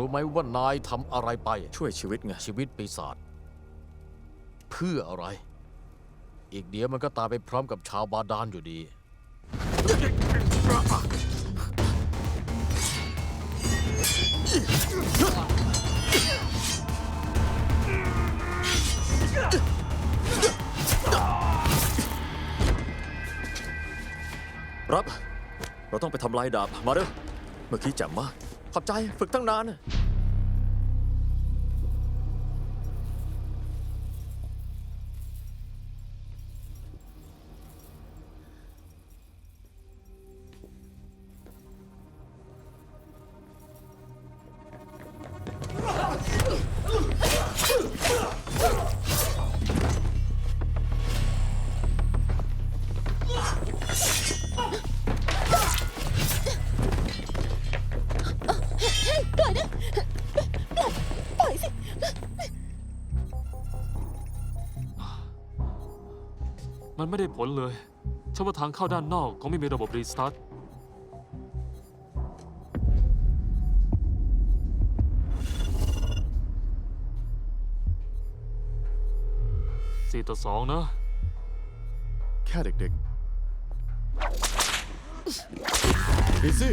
รู้ไหมว่านายทำอะไรไป ช่วยชีวิตไง ชีวิตปีศาจเพื่ออะไร อีกเดี๋ยวมันก็ตายไปพร้อมกับชาวบาดาลอยู่ดี รับ เราต้องไปทำลายดาบ มาเร็วเมื่อกี้แจ่มมาก ขอบใจฝึกตั้งนาน มันไม่ได้ผลเลยฉันว่าทางเข้าด้านนอกคงไม่มีระบบรีสตาร์ท สี่ต่อสองนะ แค่เด็กๆอีซี่